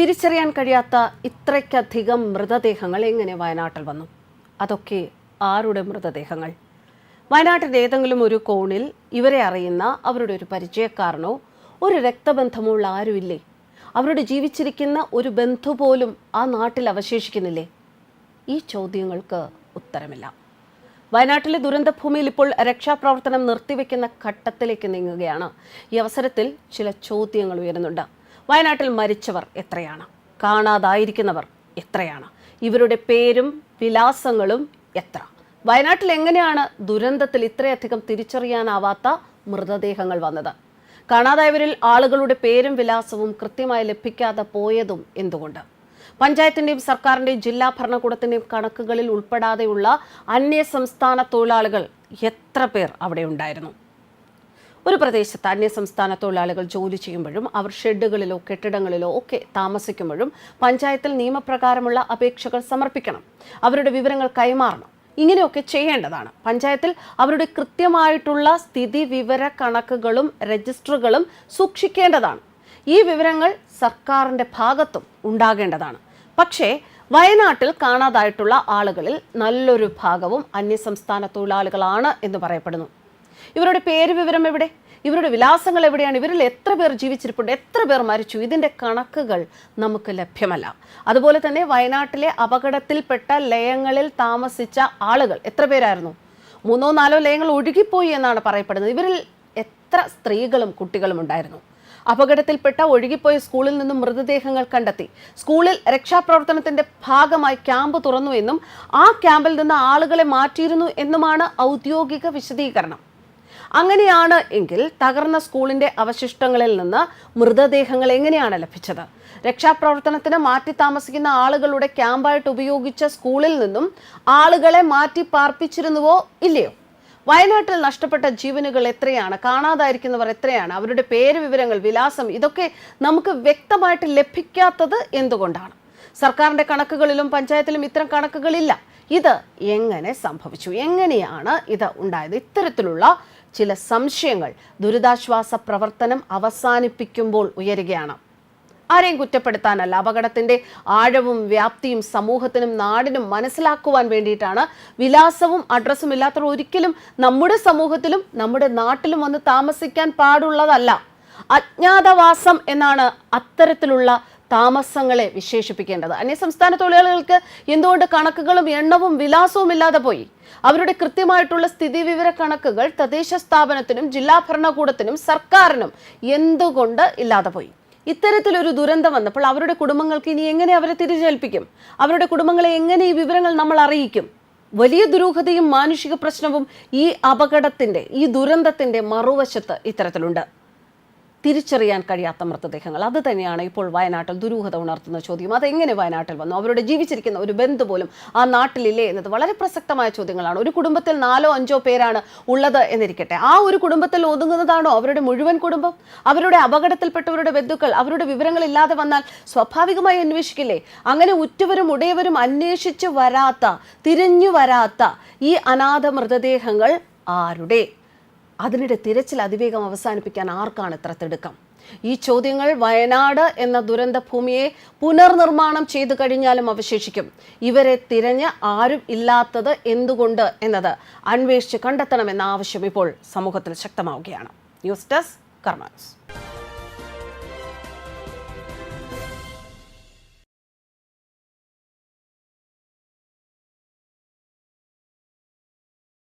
തിരിച്ചറിയാൻ കഴിയാത്ത ഇത്രയ്ക്കധികം മൃതദേഹങ്ങൾ എങ്ങനെ വയനാട്ടിൽ വന്നു? അതൊക്കെ ആരുടെ മൃതദേഹങ്ങൾ? വയനാട്ടിന്റെ ഏതെങ്കിലും ഒരു കോണിൽ ഇവരെ അറിയുന്ന അവരുടെ ഒരു പരിചയക്കാരനോ ഒരു രക്തബന്ധമുള്ള ആരുമില്ലേ അവരുടെ ജീവിച്ചിരിക്കുന്ന ഒരു ബന്ധു പോലും ആ നാട്ടിൽ അവശേഷിക്കുന്നില്ലേ? ഈ ചോദ്യങ്ങൾക്ക് ഉത്തരമില്ല. വയനാട്ടിലെ ദുരന്തഭൂമിയിൽ ഇപ്പോൾ രക്ഷാപ്രവർത്തനം നിർത്തിവെക്കുന്ന ഘട്ടത്തിലേക്ക് നീങ്ങുകയാണ്. ഈ അവസരത്തിൽ ചില ചോദ്യങ്ങൾ ഉയരുന്നുണ്ട്. വയനാട്ടിൽ മരിച്ചവർ എത്രയാണ്? കാണാതായിരിക്കുന്നവർ എത്രയാണ്? ഇവരുടെ പേരും വിലാസങ്ങളും എത്ര? വയനാട്ടിൽ എങ്ങനെയാണ് ദുരന്തത്തിൽ ഇത്രയധികം തിരിച്ചറിയാനാവാത്ത മൃതദേഹങ്ങൾ വന്നത്? കാണാതായവരിൽ ആളുകളുടെ പേരും വിലാസവും കൃത്യമായി ലഭിക്കാതെ പോയതും എന്തുകൊണ്ട്? പഞ്ചായത്തിന്റെയും സർക്കാരിന്റെയും ജില്ലാ ഭരണകൂടത്തിന്റെയും കണക്കുകളിൽ ഉൾപ്പെടാതെയുള്ള അന്യ സംസ്ഥാന തൊഴിലാളികൾ എത്ര പേർ അവിടെ ഉണ്ടായിരുന്നു? ഒരു പ്രദേശത്ത് അന്യ സംസ്ഥാന തൊഴിലാളികൾ ജോലി ചെയ്യുമ്പോഴും അവർ ഷെഡുകളിലോ കെട്ടിടങ്ങളിലോ ഒക്കെ താമസിക്കുമ്പോഴും പഞ്ചായത്തിൽ നിയമപ്രകാരമുള്ള അപേക്ഷകൾ സമർപ്പിക്കണം. അവരുടെ വിവരങ്ങൾ കൈമാറണം. ഇങ്ങനെയൊക്കെ ചെയ്യേണ്ടതാണ്. പഞ്ചായത്തിൽ അവരുടെ കൃത്യമായിട്ടുള്ള സ്ഥിതി വിവര കണക്കുകളും രജിസ്റ്ററുകളും സൂക്ഷിക്കേണ്ടതാണ്. ഈ വിവരങ്ങൾ സർക്കാരിന്റെ ഭാഗത്തും ഉണ്ടാകേണ്ടതാണ്. പക്ഷേ വയനാട്ടിൽ കാണാതായിട്ടുള്ള ആളുകളിൽ നല്ലൊരു ഭാഗവും അന്യസംസ്ഥാന തൊഴിലാളികളാണ് എന്ന് പറയപ്പെടുന്നു. ഇവരുടെ പേര് വിവരം എവിടെ? ഇവരുടെ വിലാസങ്ങൾ എവിടെയാണ്? ഇവരിൽ എത്ര പേർ ജീവിച്ചിരിപ്പുണ്ട്? എത്ര പേർ മരിച്ചു? ഇതിന്റെ കണക്കുകൾ നമുക്ക് ലഭ്യമല്ല. അതുപോലെ തന്നെ വയനാട്ടിലെ അപകടത്തിൽപ്പെട്ട ലയങ്ങളിൽ താമസിച്ച ആളുകൾ എത്ര പേരായിരുന്നു? മൂന്നോ നാലോ ലയങ്ങൾ ഒഴുകിപ്പോയി എന്നാണ് പറയപ്പെടുന്നത്. ഇവരിൽ എത്ര സ്ത്രീകളും കുട്ടികളും ഉണ്ടായിരുന്നു? അപകടത്തിൽപ്പെട്ട ഒഴുകിപ്പോയ സ്കൂളിൽ നിന്നും മൃതദേഹങ്ങൾ കണ്ടെത്തി. സ്കൂളിൽ രക്ഷാപ്രവർത്തനത്തിന്റെ ഭാഗമായി ക്യാമ്പ് തുറന്നു എന്നും ആ ക്യാമ്പിൽ നിന്ന് ആളുകളെ മാറ്റിയിരുന്നു എന്നുമാണ് ഔദ്യോഗിക വിശദീകരണം. അങ്ങനെയാണ് എങ്കിൽ തകർന്ന സ്കൂളിന്റെ അവശിഷ്ടങ്ങളിൽ നിന്ന് മൃതദേഹങ്ങൾ എങ്ങനെയാണ് ലഭിച്ചത്? രക്ഷാപ്രവർത്തനത്തിന് മാറ്റി താമസിക്കുന്ന ആളുകളുടെ ക്യാമ്പായിട്ട് ഉപയോഗിച്ച സ്കൂളിൽ നിന്നും ആളുകളെ മാറ്റി പാർപ്പിച്ചിരുന്നുവോ ഇല്ലയോ? വയനാട്ടിൽ നഷ്ടപ്പെട്ട ജീവനുകൾ എത്രയാണ്? കാണാതായിരിക്കുന്നവർ എത്രയാണ്? അവരുടെ പേര് വിവരങ്ങൾ വിലാസം ഇതൊക്കെ നമുക്ക് വ്യക്തമായിട്ട് ലഭിക്കാത്തത് എന്തുകൊണ്ടാണ്? സർക്കാരിന്റെ കണക്കുകളിലും പഞ്ചായത്തിലും ഇത്തരം കണക്കുകളില്ല. ഇത് എങ്ങനെ സംഭവിച്ചു? എങ്ങനെയാണ് ഇത് ഉണ്ടായത്? ഇത്തരത്തിലുള്ള ചില സംശയങ്ങൾ ദുരിതാശ്വാസ പ്രവർത്തനം അവസാനിപ്പിക്കുമ്പോൾ ഉയരുകയാണ്. ആരെയും കുറ്റപ്പെടുത്താനല്ല അപകടത്തിന്റെ ആഴവും വ്യാപ്തിയും സമൂഹത്തിനും നാടിനും മനസ്സിലാക്കുവാൻ വേണ്ടിയിട്ടാണ്. വിലാസവും അഡ്രസ്സും ഇല്ലാത്തവർ ഒരിക്കലും നമ്മുടെ സമൂഹത്തിലും നമ്മുടെ നാട്ടിലും വന്ന് താമസിക്കാൻ പാടുള്ളതല്ല. അജ്ഞാതവാസം എന്നാണ് അത്തരത്തിലുള്ള താമസങ്ങളെ വിശേഷിപ്പിക്കേണ്ടത്. അന്യസംസ്ഥാന തൊഴിലാളികൾക്ക് എന്തുകൊണ്ട് കണക്കുകളും എണ്ണവും വിലാസവും ഇല്ലാതെ പോയി? അവരുടെ കൃത്യമായിട്ടുള്ള സ്ഥിതിവിവര കണക്കുകൾ തദ്ദേശ സ്ഥാപനത്തിനും ജില്ലാ ഭരണകൂടത്തിനും സർക്കാരിനും എന്തുകൊണ്ട് ഇല്ലാതെ പോയി? ഇത്തരത്തിലൊരു ദുരന്തം വന്നപ്പോൾ അവരുടെ കുടുംബങ്ങൾക്ക് ഇനി എങ്ങനെ അവരെ തിരിച്ചേൽപ്പിക്കും? അവരുടെ കുടുംബങ്ങളെ എങ്ങനെ ഈ വിവരങ്ങൾ നമ്മൾ അറിയിക്കും? വലിയ ദുരൂഹതയും മാനുഷിക പ്രശ്നവും ഈ അപകടത്തിന്റെ ഈ ദുരന്തത്തിന്റെ മറുവശത്ത് ഇത്തരത്തിലുണ്ട്. തിരിച്ചറിയാൻ കഴിയാത്ത മൃതദേഹങ്ങൾ. അത് തന്നെയാണ് ഇപ്പോൾ വയനാട്ടിൽ ദുരൂഹത ഉണർത്തുന്ന ചോദ്യം. അതെങ്ങനെ വയനാട്ടിൽ വന്നു? അവരുടെ ജീവിച്ചിരിക്കുന്ന ഒരു ബന്ധു പോലും ആ നാട്ടിലില്ലേ എന്നത് വളരെ പ്രസക്തമായ ചോദ്യങ്ങളാണ്. ഒരു കുടുംബത്തിൽ നാലോ അഞ്ചോ പേരാണ് ഉള്ളത് എന്നിരിക്കട്ടെ. ആ ഒരു കുടുംബത്തിൽ ഒതുങ്ങുന്നതാണോ അവരുടെ മുഴുവൻ കുടുംബം? അവരുടെ അപകടത്തിൽപ്പെട്ടവരുടെ ബന്ധുക്കൾ അവരുടെ വിവരങ്ങൾ ഇല്ലാതെ വന്നാൽ സ്വാഭാവികമായി അന്വേഷിക്കില്ലേ? അങ്ങനെ ഉറ്റവരും ഉടയവരും അന്വേഷിച്ചു വരാത്ത തിരിഞ്ഞു വരാത്ത ഈ അനാഥ മൃതദേഹങ്ങൾ ആരുടെ? അതിനിടെ തിരച്ചിൽ അതിവേഗം അവസാനിപ്പിക്കാൻ ആർക്കാണ് ഇത്ര തിടുക്കം? ഈ ചോദ്യങ്ങൾ വയനാട് എന്ന ദുരന്ത ഭൂമിയെ പുനർനിർമ്മാണം ചെയ്തു കഴിഞ്ഞാലും അവശേഷിക്കും. ഇവരെ തിരഞ്ഞ് ആരും ഇല്ലാത്തത് എന്തുകൊണ്ട് എന്നത് അന്വേഷിച്ച് കണ്ടെത്തണമെന്ന ആവശ്യം ഇപ്പോൾ സമൂഹത്തിൽ ശക്തമാവുകയാണ്. News desk കർമാൻസ്